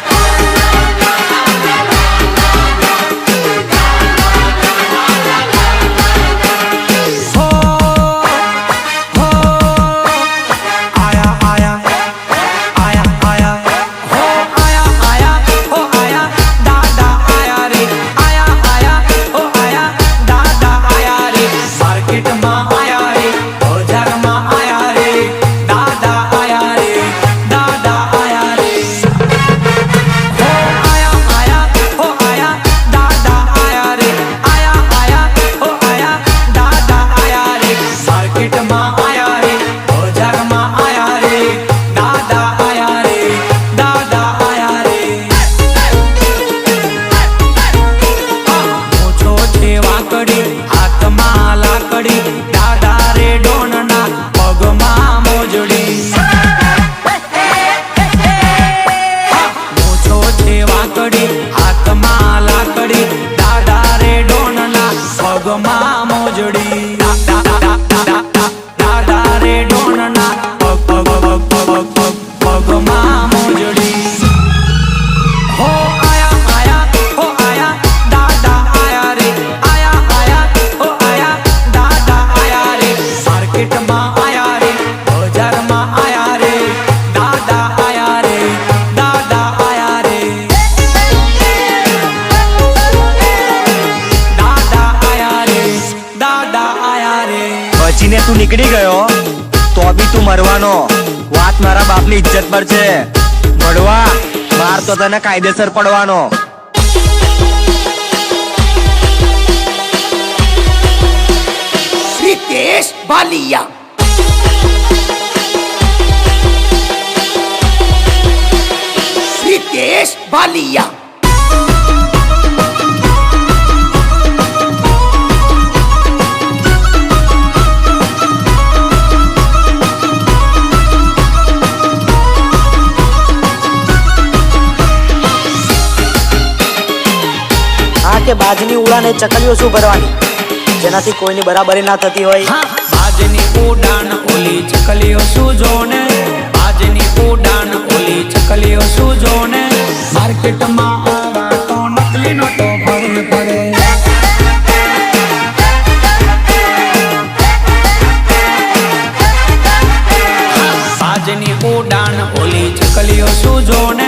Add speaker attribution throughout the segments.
Speaker 1: Bye. 마. નીકળી ગયો તો બી તું મરવાનો. વાત મારા બાપની ઇજ્જત પર છે. મળવા, માર તો તને કાયદેસર પડવાનો.
Speaker 2: રીતેશ
Speaker 3: બાલિયા. કે બાજની ઉડાને ચકલીઓ શું ભરવાની? જેનાથી કોઈની બરાબરી ના થતી હોય.
Speaker 4: બાજની ઉડાન ઓલી ચકલીઓ શું જોને? બાજની ઉડાન ઓલી ચકલીઓ શું જોને? માર્કેટમાં આવા તો નકલી નોટો ઉડાન ઓલી ચકલીઓ શું જોને?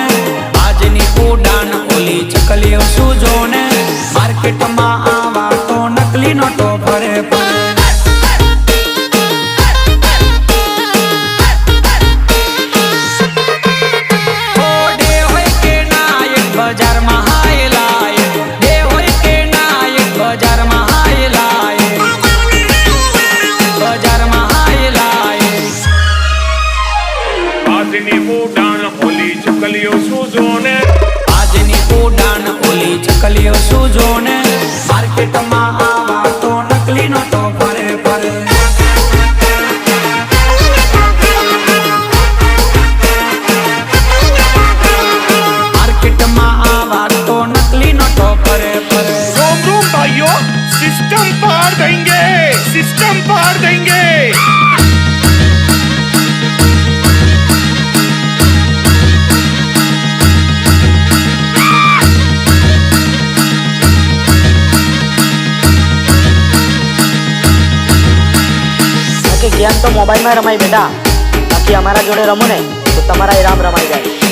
Speaker 4: માં આવા તો નકલી નોટો ભરે
Speaker 5: सिस्टम पार देंगे
Speaker 3: તો મોબાઈલમાં રમાય બેટા. બાકી અમારા જોડે રમો ને, તો તમારા રામ રમાઈ જાય.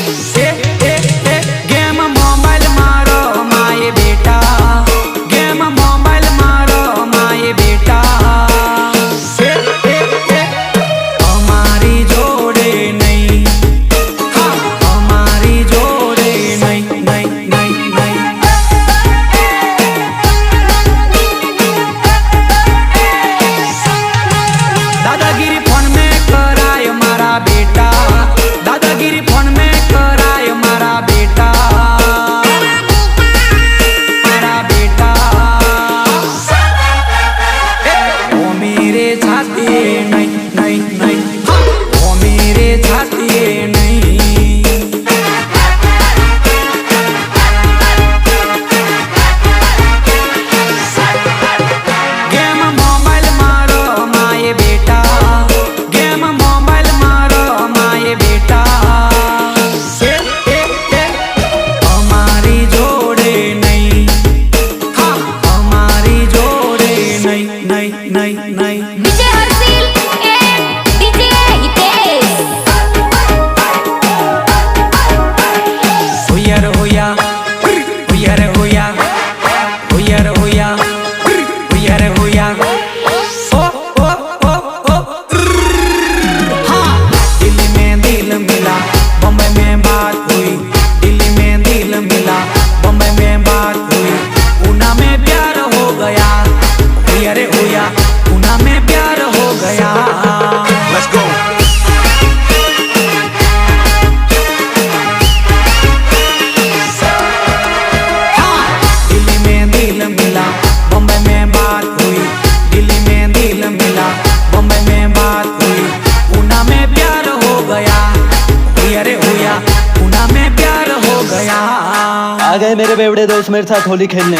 Speaker 6: आ गए मेरे बेवड़े दोस्त मेरे साथ होली खेलने